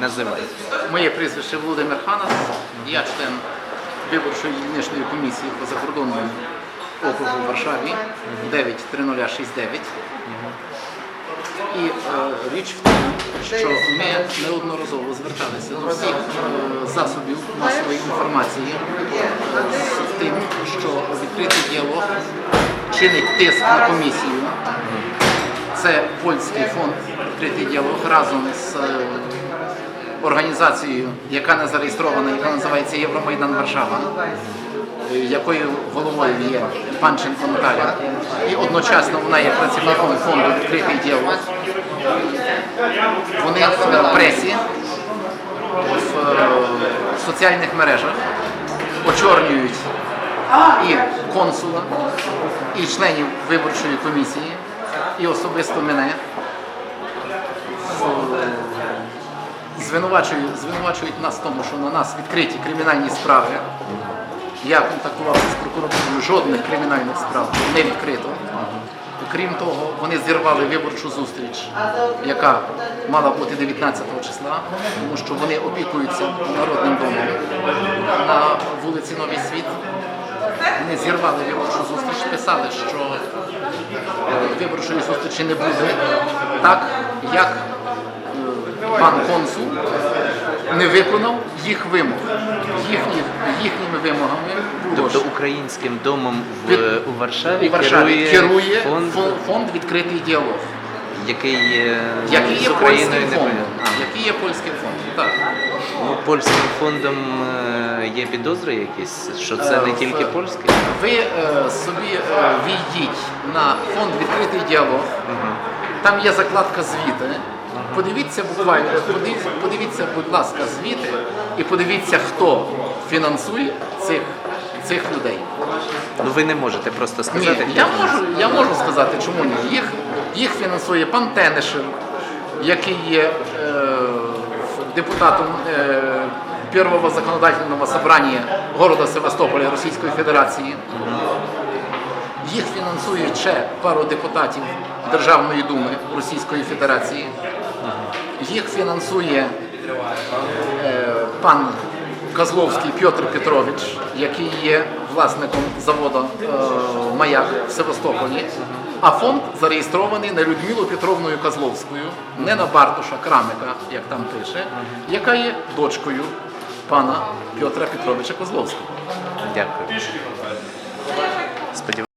називайте. Моє прізвище Володимир Ханас, я член виборчої дільничної комісії по закордонному округу в Варшаві 93069. І е, річ в тому, що ми неодноразово зверталися до всіх е, засобів масової інформації е, з тим, що відкритий діалог чинить тиск на комісію. Це польський фонд відкритий діалог разом з е, організацією, яка не зареєстрована, яка називається Євромайдан Варшава, е, якою головою є Панченко Наталя. І одночасно вона є працівником фонду відкритий діалог. Вони в пресі, в е, соціальних мережах очорнюють і консула, і членів виборчої комісії, і особисто мене. Звинувачують, звинувачують нас в тому, що на нас відкриті кримінальні справи. Я контактувався з прокуратурою, жодних кримінальних справ не відкрито. Крім того, вони зірвали виборчу зустріч, яка мала бути 19 числа, тому що вони опікуються народним домом на вулиці Новий Світ. Вони зірвали виборчу зустріч, писали, що е, виборчої зустрічі не буде, так як пан консул не виконав їх вимог. Їхні, їхніми вимогами було Тобто українським домом в, Від- у Варшаві, у Варшаві керує фонд, фонд, фонд відкритий діалог, який є який є з Україною польським не фондом. пов'язаний. Який є польським фондом, так. Ну, польським фондом е, є підозри якісь, що це не Е, тільки польський. Ви е, собі е, війдіть на фонд відкритий діалог. Там є закладка звіти. Подивіться буквально, подивіться, подивіться, будь ласка, звіти і подивіться, хто фінансує цих, цих людей. Ну ви не можете просто Ні, сказати. я можу, я можу сказати, чому ні. Їх, їх фінансує пан Тенешев, який є е, депутатом е, Первого законодательного собрания города Севастополя Російської Федерації. Їх фінансує ще пару депутатів Державної думи Російської Федерації. Їх фінансує е, пан Козловський Петр Петрович, який є власником заводу е, Маяк в Севастополі. А фонд зареєстрований на Людмилу Петровною Козловською, не на Бартуша Крамика, як там пише, яка є дочкою пана Петра Петровича Козловського. Дякую.